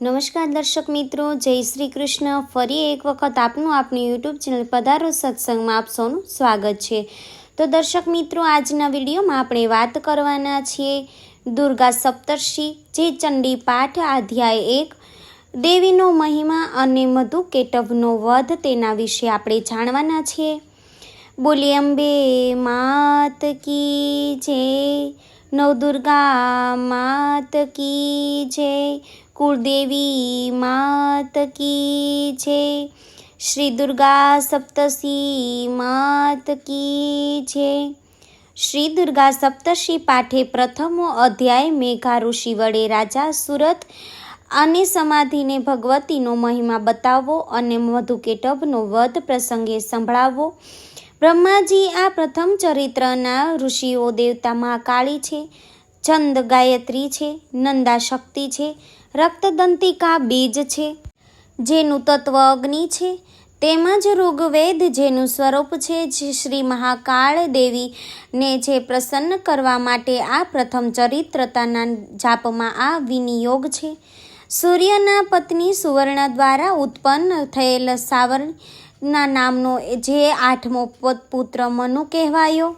નમસ્કાર દર્શક મિત્રો, જય શ્રી કૃષ્ણ. ફરી એક વખત આપનું આપણી યુટ્યુબ ચેનલ પધારો સત્સંગમાં આપ સૌનું સ્વાગત છે. તો દર્શક મિત્રો, આજના વિડીયોમાં આપણે વાત કરવાના છીએ દુર્ગા સપ્તર્ષિ, જે ચંડી પાઠ અધ્યાય એક, દેવીનો મહિમા અને મધુ કેટવનો વધ તેના વિશે આપણે જાણવાના છીએ. બોલી અંબે માત કી જય નવદુર્ગા માત કી જય કુળદેવી માત કી છે. શ્રી દુર્ગા સપ્તશી માત કી છે. શ્રી દુર્ગા સપ્તશી પાઠે પ્રથમો અધ્યાય મેઘા ઋષિ વડે રાજા સુરત અને સમાધિને ભગવતીનો મહિમા બતાવવો અને મધુકેટભનો વધ પ્રસંગે સંભળાવવો બ્રહ્માજી, આ પ્રથમ ચરિત્રના ઋષિઓ દેવતા મહાકાળી છે. છંદ ગાયત્રી છે. નંદા શક્તિ છે. રક્તદંતિકા બીજ છે. જેનું તત્વ અગ્નિ છે. તેમજ ઋગ્વેદ જેનું સ્વરૂપ છે જે શ્રી મહાકાળ દેવીને જે પ્રસન્ન કરવા માટે આ પ્રથમ ચરિત્રતાના જાપમાં આ વિનિયોગ છે. સૂર્યના પત્ની સુવર્ણ દ્વારા ઉત્પન્ન થયેલ સાવરના નામનો જે આઠમો પુત્ર મનુ કહેવાયો.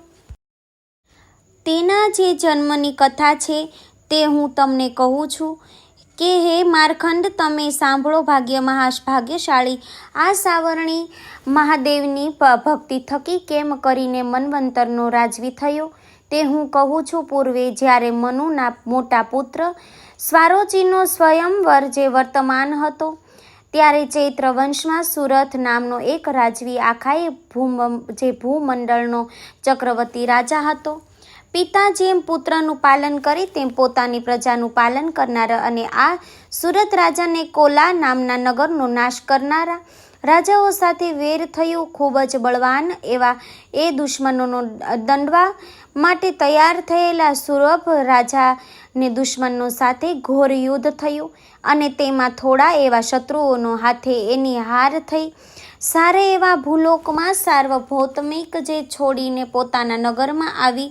તેના જે જન્મની કથા છે તે હું તમને કહું છું. કે, હે મારખંડ, તમે સાંભળો ભાગ્ય મહાશ ભાગ્યશાળી આ સાવરણી મહાદેવની ભક્તિ થકી કેમ કરીને મનવંતરનો રાજવી થયો? તે હું કહું છું, પૂર્વે જ્યારે મનુના મોટા પુત્ર સ્વારોચીનો સ્વયંવર જે વર્તમાન હતો, ત્યારે ચૈત્ર વંશમાં સુરત નામનો એક રાજવી આખાએ ભૂમ, જે ભૂમંડળનો ચક્રવર્તી રાજા હતો. પિતા જેમ પુત્રનું પાલન કરે, તેમ પોતાની પ્રજાનું પાલન કરનારા અને આ સુરત રાજાને કોલા નામના નગરનો નાશ કરનારા રાજાઓ સાથે વેર થયું, ખૂબ જ બળવાન એવા એ દુશ્મનોનો દંડવા માટે તૈયાર થયેલા સુરભ રાજાને દુશ્મનો સાથે ઘોર યુદ્ધ થયું અને તેમાં થોડા એવા શત્રુઓનો હાથે એની હાર થઈ. સારા એવા ભૂલોકમાં સાર્વભૌમિક જે છોડીને પોતાના નગરમાં આવી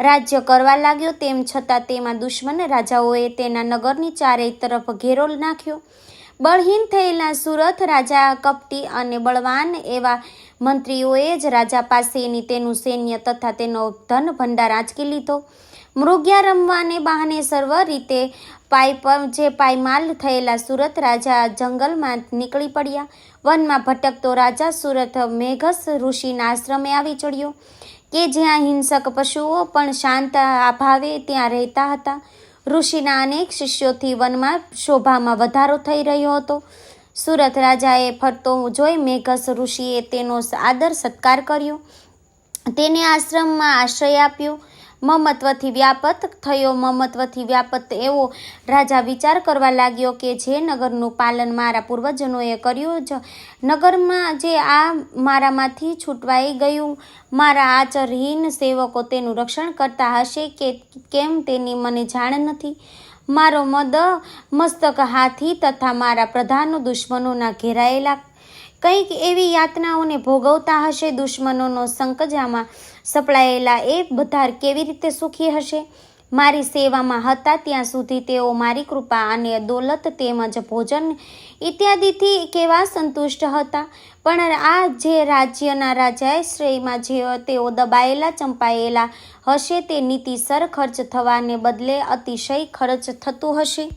રાજ્ય કરવા લાગ્યો, તેમ છતાં તેમાં દુશ્મન રાજાઓએ તેના નગરની ચારેય તરફ ઘેરો નાખ્યો. બળહીન થયેલા સુરત રાજા કપટી અને બળવાન એવા મંત્રીઓએ જ રાજા પાસેની તેનું સૈન્ય તથા તેનો ધન ભંડાર આંચકી લીધો. મૃગ્યા રમવાને બહાને સર્વ રીતે પાય જે પાયમાલ થયેલા સુરત રાજા જંગલમાં નીકળી પડ્યા. વનમાં ભટકતો રાજા સુરત મેઘસ ઋષિના આશ્રમે આવી ચડ્યો. કે જ્યાં હિંસક પશુઓ પણ શાંત અભાવે ત્યાં રહેતા હતા. ઋષિના અનેક શિષ્યોથી વનમાં શોભામાં વધારો થઈ રહ્યો હતો. સુરત રાજાએ ફરતો જોઈ મેઘસ ઋષિએ તેનો આદર સત્કાર કર્યો. તેને આશ્રમમાં આશ્રય આપ્યો. મમત્વથી વ્યાપત થયો. મમત્વથી વ્યાપત એવો રાજા વિચાર કરવા લાગ્યો કે જે નગરનું પાલન મારા પૂર્વજનોએ કર્યું જ. નગરમાં જે આ મારામાંથી છૂટવાઈ ગયું, મારા આચરહીન સેવકો તેનું રક્ષણ કરતા હશે કે કેમ તેની મને જાણ નથી. મારો મદ, મસ્તક હાથી તથા મારા પ્રધાનો દુશ્મનોના ઘેરાયેલા કંઈક એવી યાતનાઓને ભોગવતા હશે દુશ્મનોનો સંકજામાં સપડાયેલા એ બધાર કેવી રીતે સુખી હશે? મારી સેવામાં હતા ત્યાં સુધી તેઓ મારી કૃપા અને દોલત તેમજ ભોજન ઇત્યાદિથી કેવા સંતુષ્ટ હતા? પણ આ જે રાજ્યના રાજાએ શ્રેયમાં જે તેઓ દબાયેલા, ચંપાયેલા હશે તે નીતિસર ખર્ચ થવાને બદલે અતિશય ખર્ચ થતું હશે.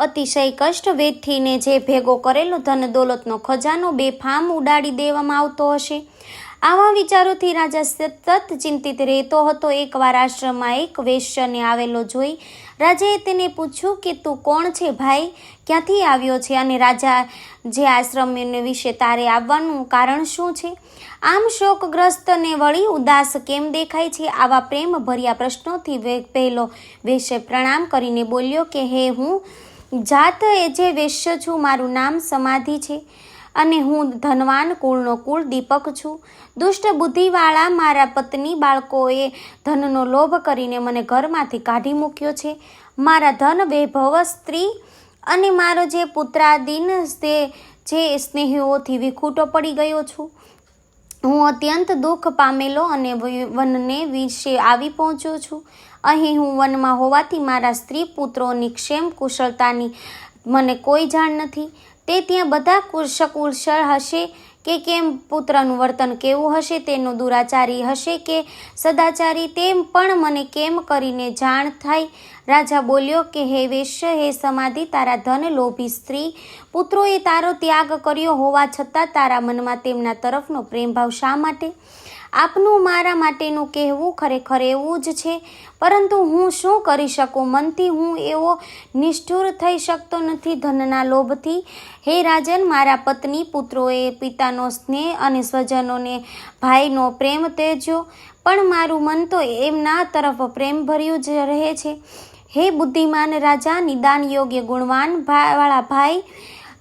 અતિશય કષ્ટ વેઠીને જે ભેગો કરેલો ધન દોલતનો ખજાનો બેફામ ઉડાડી દેવામાં આવતો હશે. આવા વિચારોથી રાજા સતત ચિંતિત રહેતો હતો. એકવાર આશ્રમમાં એક વેશ્યને આવેલો જોઈ રાજાએ તેને પૂછ્યું કે, તું કોણ છે ભાઈ? ક્યાંથી આવ્યો છે? અને રાજા જે આશ્રમ વિશે તારે આવવાનું કારણ શું છે? આમ શોકગ્રસ્તને વળી ઉદાસ કેમ દેખાય છે? આવા પ્રેમ ભર્યા પ્રશ્નોથી પહેલો વેશ્ય પ્રણામ કરીને બોલ્યો કે, હે, હું જાત એ જે વેશ્ય છું, મારું નામ સમાધિ છે અને હું ધનવાન કુળનો કુળ દીપક છું. દુષ્ટ બુદ્ધિવાળા મારા પત્ની બાળકોએ ધનનો લોભ કરીને મને ઘરમાંથી કાઢી મૂક્યો છે. મારા ધન વૈભવ સ્ત્રી અને મારો જે પુત્રાદીન તે જે સ્નેહીઓથી વિખૂટો પડી ગયો છું. હું અત્યંત દુઃખ પામેલો અને વનને વિશે આવી પહોંચ્યો છું. અહીં હું વનમાં હોવાથી મારા સ્ત્રી પુત્રોની ક્ષેમ કુશળતાની મને કોઈ જાણ નથી. તે ત્યાં બધા કુશકુશળ હશે કે કેમ પુત્રનું વર્તન કેવું હશે, તેનો દુરાચારી હશે કે સદાચારી તેમ પણ મને કેમ કરીને જાણ થાય? રાજા બોલ્યો કે, હે વેશ્ય, હે સમાધિ, તારા ધન લોભી સ્ત્રી, પુત્રોએ તારો ત્યાગ કર્યો હોવા છતાં તારા મનમાં તેમના તરફનો પ્રેમભાવ શા માટે? આપનું મારા માટેનું કહેવું ખરેખર એવું જ છે. પરંતુ હું શું કરી શકું? મનથી હું એવો નિષ્ઠુર થઈ શકતો નથી ધનના લોભથી. હે રાજન, મારા પત્ની પુત્રોએ, પિતાનો સ્નેહ અને સ્વજનોને ભાઈનો પ્રેમ તેજો. પણ મારું મન તો એમના તરફ પ્રેમ ભર્યું જ રહે છે. હે બુદ્ધિમાન રાજા, નિદાન યોગ્ય ગુણવાન વાળા ભાઈ,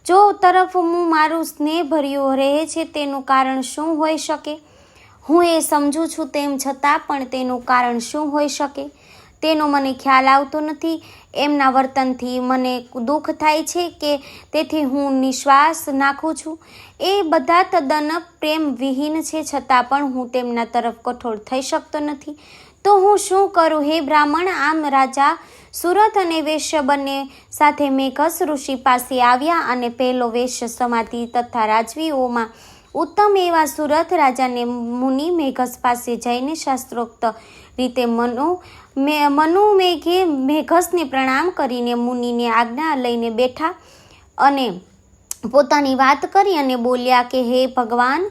જો તરફ હું મારું સ્નેહ ભર્યું રહે છે, તેનું કારણ શું હોઈ શકે? હું એ સમજું છું તેમ છતાં પણ તેનું કારણ શું હોઈ શકે? તેનો મને ખ્યાલ આવતો નથી. એમના વર્તનથી મને દુઃખ થાય છે કે તેથી હું નિશ્વાસ નાખું છું. એ બધા તદ્દન પ્રેમ વિહીન છે છતાં પણ હું તેમના તરફ કઠોળ થઈ શકતો નથી. તો હું શું કરું? હે બ્રાહ્મણ, આમ રાજા સુરત અને વેશ્ય બંને સાથે મેઘસ ઋષિ પાસે આવ્યા અને પહેલો વેશ્ય સમાધિ તથા રાજવીઓમાં ઉત્તમ એવા સુરત રાજાને મુનિ મેઘસ પાસે જઈને શાસ્ત્રોક્ત રીતે મનુ મે, મનુ મેઘે મેઘસને પ્રણામ કરીને મુનિને આજ્ઞા લઈને બેઠા અને પોતાની વાત કરી અને બોલ્યા કે, હે ભગવાન,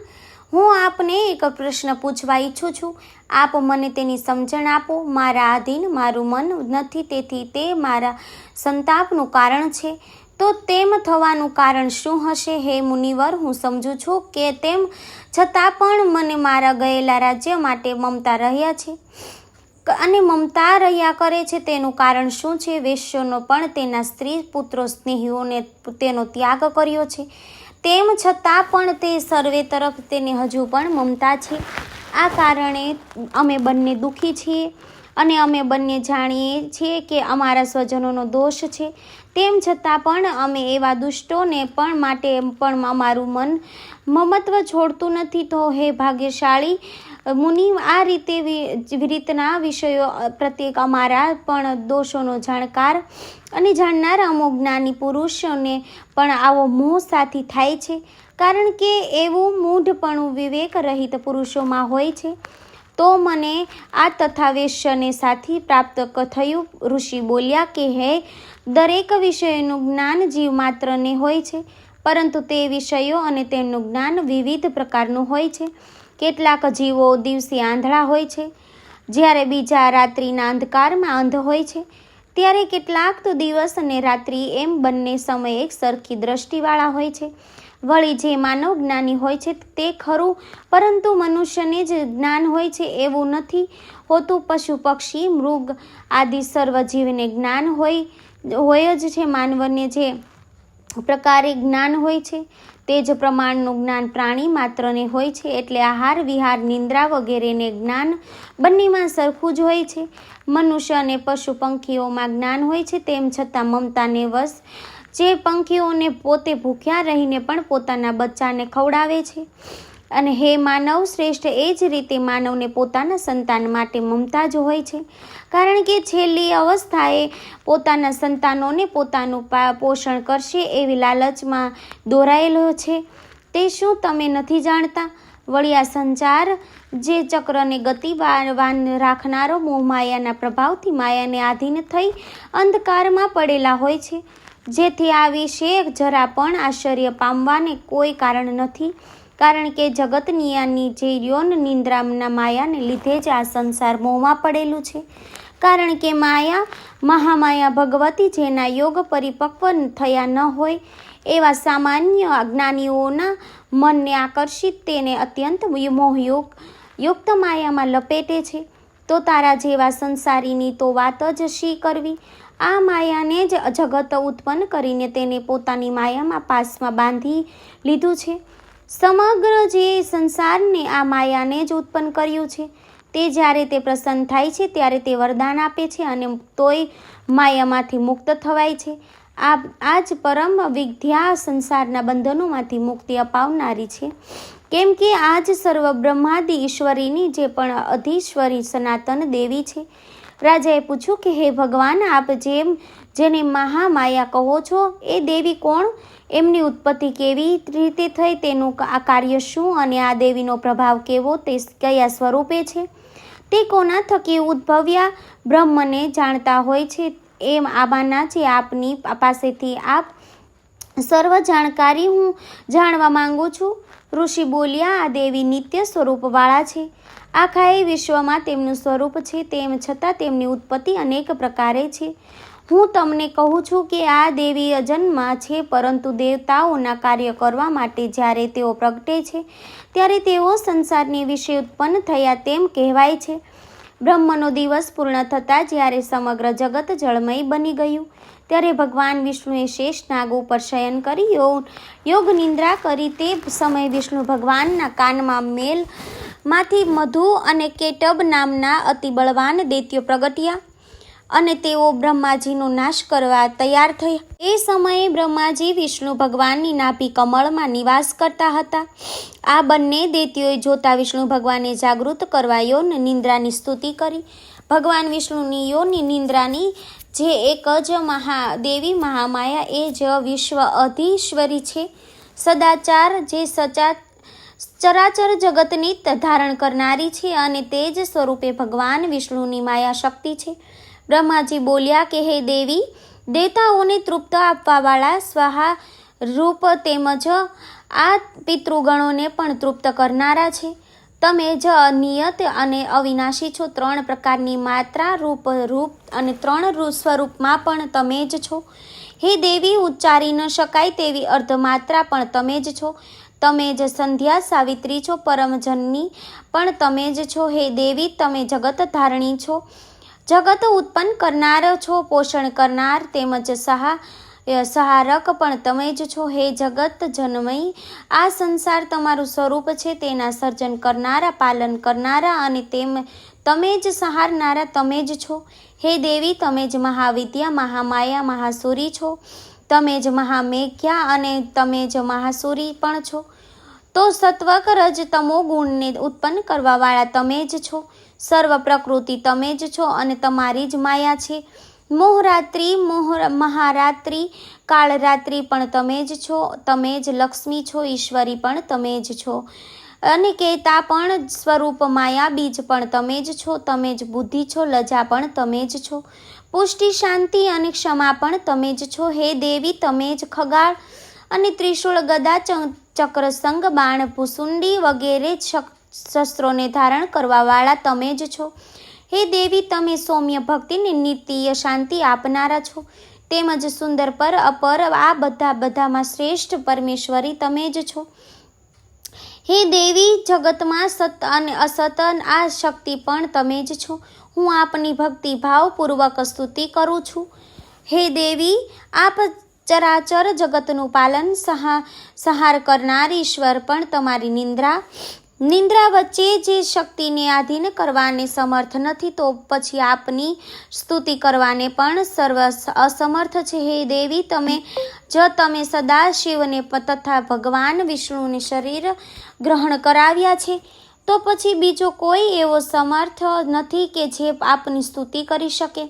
હું આપને એક પ્રશ્ન પૂછવા ઈચ્છું છું. આપ મને તેની સમજણ આપો. મારા આધીન મારું મન નથી, તેથી તે મારા સંતાપનું કારણ છે. તો તેમ થવાનું કારણ શું હશે? હે મુનિવર, હું સમજું છું કે તેમ છતાં પણ મને મારા ગયેલા રાજ્ય માટે મમતા રહ્યા છે. અને મમતા રહ્યા કરે છે તેનું કારણ શું છે? વેશ્યોનો પણ તેના સ્ત્રી પુત્રો સ્નેહીઓને તેનો ત્યાગ કર્યો છે. તેમ છતાં પણ તે સર્વે તરફ તેને હજુ પણ મમતા છે. આ કારણે અમે બંને દુઃખી છીએ અને અમે બંને જાણીએ છીએ કે અમારા સ્વજનોનો દોષ છે. તેમ છતાં પણ અમે એવા દુષ્ટોને પણ માટે પણ અમારું મન મમત્વ છોડતું નથી. તો હે ભાગ્યશાળી, મુનિ, આ રીતે રીતના વિષયો પ્રત્યેક અમારા પણ દોષોનો જાણકાર અને જાણનાર અમુક જ્ઞાની પુરુષોને પણ આવો મોહ સાથી થાય છે. કારણ કે એવું મૂઢપણું વિવેક રહિત પુરુષોમાં હોય છે. તો મને આ તથા વેશ્યને સાથી પ્રાપ્ત થયું ઋષિ બોલ્યા કે, હે, દરેક વિષયનું જ્ઞાન જીવ માત્રને હોય છે, પરંતુ તે વિષયો અને તેમનું જ્ઞાન વિવિધ પ્રકારનું હોય છે. કેટલાક જીવો દિવસે આંધળા હોય છે, જ્યારે બીજા રાત્રિના અંધકારમાં અંધ હોય છે. ત્યારે કેટલાક તો દિવસ અને રાત્રિ એમ બંને સમયે એક સરખી દ્રષ્ટિવાળા હોય છે. વળી જે માનવ જ્ઞાની હોય છે તે ખરું, પરંતુ મનુષ્યને જ જ્ઞાન હોય છે એવું નથી હોતું. પશુ પક્ષી, મૃગ આદિ સર્વજીવને જ્ઞાન હોય હોય જ છે. માનવને જે પ્રકારે જ્ઞાન હોય છે તે જ પ્રમાણનું જ્ઞાન પ્રાણી માત્રને હોય છે. એટલે આહાર, વિહાર, નિંદ્રા વગેરેને જ્ઞાન બંનેમાં સરખું જ હોય છે. મનુષ્ય અને પશુ પંખીઓમાં જ્ઞાન હોય છે, તેમ છતાં મમતાને વશ જે પંખીઓને પોતે ભૂખ્યા રહીને પણ પોતાના બચ્ચાને ખવડાવે છે. અને હે માનવ, શ્રેષ્ઠ એ જ રીતે માનવને પોતાના સંતાન માટે મમતા જ હોય છે. કારણ કે છેલ્લી અવસ્થાએ પોતાના સંતાનોને પોતાનું પોષણ કરશે એવી લાલચમાં દોરાયેલો છે. તે શું તમે નથી જાણતા? વળી આ સંચાર જે ચક્રને ગતિવાન રાખનારો મોહમાયાના પ્રભાવથી માયાને આધીન થઈ અંધકારમાં પડેલા હોય છે. જેથી આ વિશે જરા પણ આશ્ચર્ય પામવાને કોઈ કારણ નથી. કારણ કે જગતનિયાની જે યોન નિંદ્રામના માયાને લીધે જ આ સંસાર મોંમાં પડેલું છે. કારણ કે માયા, મહામાયા ભગવતી જેના યોગ પરિપક્વ થયા ન હોય, એવા સામાન્ય અજ્ઞાનીઓના મનને આકર્ષિત તેને અત્યંત મોહયોગ, યુક્ત માયામાં લપેટે છે. તો તારા જેવા સંસારીની તો વાત જ શી કરવી? આ માયાને જ જગત ઉત્પન્ન કરીને તેને પોતાની માયામાં પાસમાં બાંધી લીધું છે. સમગ્ર જે સંસારને આ માયાને જ ઉત્પન્ન કર્યું છે, તે જ્યારે તે પ્રસન્ન થાય છે, ત્યારે તે વરદાન આપે છે અને તોય માયામાંથી મુક્ત થવાય છે. આ આ જ પરમ વિદ્યા સંસારના બંધનોમાંથી મુક્તિ અપાવનારી છે. કેમ કે આ જ સર્વ બ્રહ્માદિ ઈશ્વરીની જે પણ અધીશ્વરી સનાતન દેવી છે રાજાએ પૂછ્યું કે, હે ભગવાન, આપ જેમ, જેને મહામાયા કહો છો, એ દેવી કોણ? એમની ઉત્પત્તિ કેવી રીતે થઈ? તેનું આ કાર્ય શું? અને આ દેવીનો પ્રભાવ કેવો? તે કયા સ્વરૂપે છે? તે કોના થકી ઉદ્ભવ્યા? બ્રહ્મને જાણતા હોય છે. એમ આબાના જે આપની પાસેથી આપ સર્વ જાણકારી હું જાણવા માંગુ છું. ઋષિ બોલ્યા, આ દેવી નિત્ય સ્વરૂપવાળા છે. આખા એ વિશ્વમાં તેમનું સ્વરૂપ છે, તેમ છતાં તેમની ઉત્પત્તિ અનેક પ્રકારે છે. હું તમને કહું છું કે આ દેવી અજન્મા છે, પરંતુ દેવતાઓના કાર્ય કરવા માટે જ્યારે તેઓ પ્રગટે છે, ત્યારે તેઓ સંસારની વિશે ઉત્પન્ન થયા તેમ કહેવાય છે. બ્રહ્મનો દિવસ પૂર્ણ થતાં જ્યારે સમગ્ર જગત જળમય બની ગયું. ત્યારે ભગવાન વિષ્ણુએ શેષ નાગ ઉપર શયન કરી યોગ નિંદ્રા કરી. તે સમયે વિષ્ણુ ભગવાનના કાનમાં મેલમાંથી મધુ અને કેટબ નામના અતિ બળવાન દૈત્યો પ્રગટ્યા અને તેઓ બ્રહ્માજીનો નાશ કરવા તૈયાર થયા. એ સમયે બ્રહ્માજી વિષ્ણુ ભગવાનની નાભી કમળમાં નિવાસ કરતા હતા. આ બંને દૈત્યોએ જોતા વિષ્ણુ ભગવાને જાગૃત કરવા યોન નિંદ્રાની સ્તુતિ કરી. ભગવાન વિષ્ણુની યોની નિંદ્રાની જે એક જ મહા દેવી મહામાયા એ જ વિશ્વ અધીશ્વરી છે. સદાચાર જે સચા ચરાચર જગતની ધારણ કરનારી છે અને તે જ સ્વરૂપે ભગવાન વિષ્ણુની માયા શક્તિ છે. બ્રહ્માજી બોલ્યા કે, હે દેવી, દેવતાઓને તૃપ્ત આપવાવાળા સ્વાહા રૂપ તેમજ આ પિતૃગણોને પણ તૃપ્ત કરનારા છે. તમે જ નિયત અને અવિનાશી છો. ત્રણ પ્રકારની માત્રા રૂપ રૂપ અને ત્રણ રૂપ સ્વરૂપમાં પણ તમે જ છો. હે દેવી, ઉચ્ચારી ન શકાય તેવી અર્ધમાત્રા પણ તમે જ છો. તમે જ સંધ્યા સાવિત્રી છો, પરમજનની પણ તમે જ છો. હે દેવી, તમે જગત ધારણી છો. જગત ઉત્પન્ન કરનાર છો, પોષણ કરનાર તેમજ સહા સહારક પણ તમે જ છો હે જગત જન્મય. આ સંસાર તમારું સ્વરૂપ છે, તેના સર્જન કરનારા, પાલન કરનારા, અને તેમ, તમે જ સહારનારા, તમે જ છો. હે દેવી, તમે જ મહાવિદ્યા, મહામાયા, મહાસુરી છો. તમે જ મહામેઘ્યા અને તમે જ મહાસુરી પણ છો. તો સત્વક રજ તમો ગુણને ઉત્પન્ન કરવાવાળા તમે જ છો. સર્વ પ્રકૃતિ તમે જ છો અને તમારી જ માયા છે. મોહરાત્રિ મોહ મહારાત્રિ, કાળરાત્રિ પણ તમે જ છો, તમે જ લક્ષ્મી છો, ઈશ્વરી પણ તમે જ છો. અને કેતા પણ સ્વરૂપ માયા બીજ પણ તમે જ છો, તમે જ બુદ્ધિ છો, લજા પણ તમે જ છો. પુષ્ટિ, શાંતિ અને ક્ષમા પણ તમે જ છો. હે દેવી, તમે જ ખગાળ અને ત્રિશૂળ ગદા ચક્ર સંગ બાણ ભૂસુંડી વગેરે શસ્ત્રોને ધારણ કરવાવાળા તમે જ છો. હે દેવી, તમે સૌમ્ય ભક્તિને નિત્ય શાંતિ આપનારા છો. તેમજ સુંદર પર, અપર, આ બધા બધામાં શ્રેષ્ઠ પરમેશ્વરી તમે જ છો. હે દેવી, જગતમાં સત અને અસત આ શક્તિ પણ તમે જ છો. હું આપની ભક્તિ ભાવપૂર્વક સ્તુતિ કરું છું. હે દેવી, આપ ચરાચર જગતનું પાલન સહા, સહાર કરનાર ઈશ્વર પણ તમારી નિંદ્રા નિંદ્રા વચ્ચે જે શક્તિને આધીન કરવાને સમર્થ નથી, તો પછી આપની સ્તુતિ કરવાને પણ સર્વ અસમર્થ છે. હે દેવી, તમે જ તમે સદા શિવને તથા ભગવાન વિષ્ણુને શરીર ગ્રહણ કરાવ્યા છે. તો પછી બીજો કોઈ એવો સમર્થ નથી કે જે આપની સ્તુતિ કરી શકે.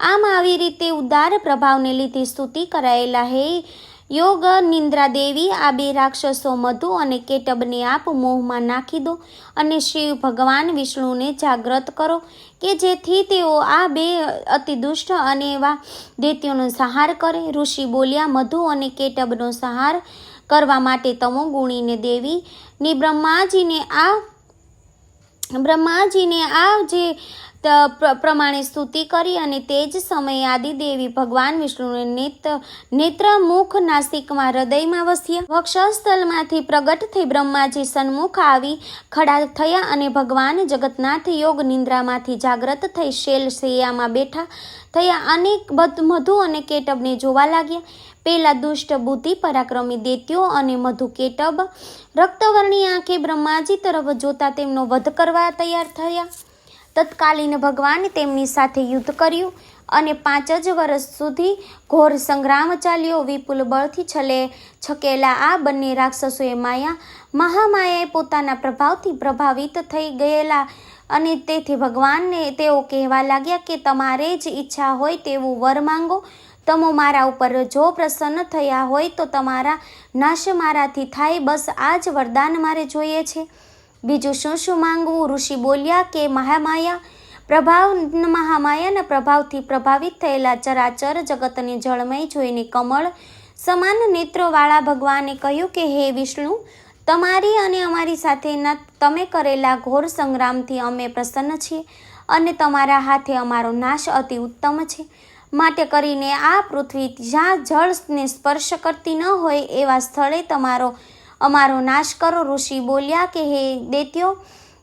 આમ આવી રીતે ઉદાર પ્રભાવને લીધે સ્તુતિ કરાયેલા હે યોગ નિંદ્રા દેવી આ બે રાક્ષસો મધુ અને કેટબને આપ મોહમાં નાખી દો અને શિવ ભગવાન વિષ્ણુને જાગ્રત કરો કે જેથી તેઓ આ બે અતિ દુષ્ટ અને એવા દૈત્યોનો સંહાર કરે. ઋષિ બોલ્યા, મધુ અને કેટબનો સંહાર કરવા માટે તમો ગુણીને દેવી, ની બ્રહ્માજીને આ બ્રહ્માજીને આ જે પ્રમાણે સ્તુતિ કરી અને તે જ સમયે આદિદેવી ભગવાન વિષ્ણુને નેત્ર નેત્ર મુખ નાસિકમાં હૃદયમાં વસ્યા. વક્ષસ્થલમાંથી પ્રગટ થઈ બ્રહ્માજી સન્મુખ આવી ખડા થયા અને ભગવાન જગતનાથ યોગ નિંદ્રામાંથી જાગ્રત થઈ શેલ શૈયામાં બેઠા થયા. અનેક મધુ અને કેટબને જોવા લાગ્યા. પેલા દુષ્ટ બુદ્ધિ પરાક્રમી દેત્યો અને મધુ કેટબ રક્તવર્ણી આંખે બ્રહ્માજી તરફ જોતા તેમનો વધ કરવા તૈયાર થયા. તત્કાલીન ભગવાને તેમની સાથે યુદ્ધ કર્યું અને પાંચ જ વર્ષ સુધી ઘોર સંગ્રામ ચાલ્યો. વિપુલ બળથી છલે છકેલા આ બંને રાક્ષસોએ માયા મહામાયાએ પોતાના પ્રભાવથી પ્રભાવિત થઈ ગયેલા અને તેથી ભગવાનને તેઓ કહેવા લાગ્યા કે તમારે જ ઈચ્છા હોય તેવું વર માંગો. તમો મારા ઉપર જો પ્રસન્ન થયા હોય તો તમારા નાશ મારાથી થાય. બસ આ જ વરદાન મારે જોઈએ છે. બીજું શું શું માંગવું? ઋષિ બોલ્યા કે, મહામાયા, પ્રભાવ મહામાયાના પ્રભાવથી પ્રભાવિત થયેલા ચરાચર જગતને જળમય જોઈને કમળ સમાન નેત્રોવાળા ભગવાને કહ્યું કે, હે વિષ્ણુ, તમારી અને અમારી સાથેના તમે કરેલા ઘોર સંગ્રામથી અમે પ્રસન્ન છીએ અને તમારા હાથે અમારો નાશ અતિ ઉત્તમ છે. માટે કરીને આ પૃથ્વી જ્યાં જળને સ્પર્શ કરતી ન હોય એવા સ્થળે તમારો અમારો નાશ કરો. ઋષિ બોલ્યા કે, હે દેત્યો,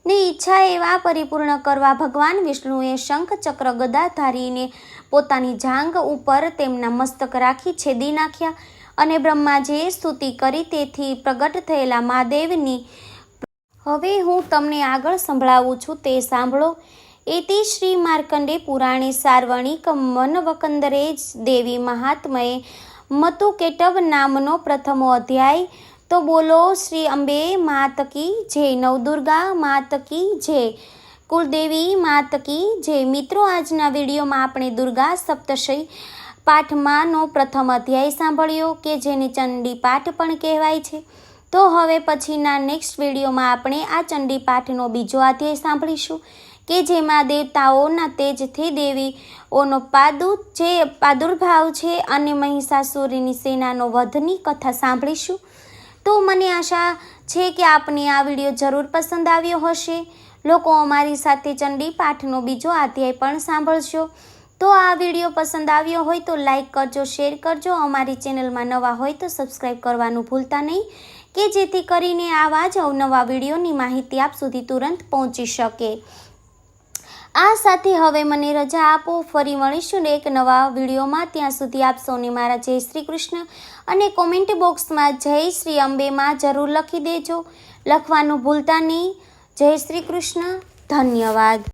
ની ઈચ્છા એવા પરિપૂર્ણ કરવા ભગવાન વિષ્ણુએ શંખ ચક્ર ગદા ધારીને પોતાની જાંગ ઉપર તેમના મસ્તક રાખી છેદી નાખ્યા અને બ્રહ્માજીએ સ્તુતિ કરી તેથી પ્રગટ થયેલા મહાદેવની હવે હું તમને આગળ સંભળાવું છું તે સાંભળો. એતિ શ્રી માર્કંડે પુરાણે સાર્વણિક મનવકંદરે જ દેવી મહાત્મયે મતુ કેટવ નામનો પ્રથમો અધ્યાય તો બોલો, શ્રી અંબે માતકી જય, નવદુર્ગા માત કી જય, કુળદેવી માતકી જય. મિત્રો, આજના વિડીયોમાં આપણે દુર્ગા સપ્તશય પાઠમાંનો પ્રથમ અધ્યાય સાંભળ્યો કે જેને ચંડી પાઠ પણ કહેવાય છે. તો હવે પછીના નેક્સ્ટ વિડીયોમાં આપણે આ ચંડી પાઠનો બીજો અધ્યાય સાંભળીશું કે જેમાં દેવતાઓના તેજથી દેવીઓનો પાદુ જે પાદુર્ભાવ છે અને મહિષાસુરીની સેનાનો વધની કથા સાંભળીશું. તો મને આશા છે કે આપને આ વીડિયો જરૂર પસંદ આવ્યો હશે. લોકો અમારી સાથે ચંડી પાઠનો બીજો અધ્યાય પણ સાંભળશો. તો આ વીડિયો પસંદ આવ્યો હોય તો લાઇક કરજો, શેર કરજો. અમારી ચેનલમાં નવા હોય તો સબસ્ક્રાઈબ કરવાનું ભૂલતા નહીં કે જેથી કરીને આવા જ અવનવા વિડીયોની માહિતી આપ સુધી તુરંત પહોંચી શકે. આ સાથે હવે મને રજા આપો. ફરી મળીશું ને એક નવા વિડીયોમાં. ત્યાં સુધી આપ સૌને મારા જય શ્રી કૃષ્ણ અને કોમેન્ટ બોક્સમાં જય શ્રી અંબેમાં જરૂર લખી દેજો. લખવાનું ભૂલતા નહીં. જય શ્રી કૃષ્ણ. ધન્યવાદ.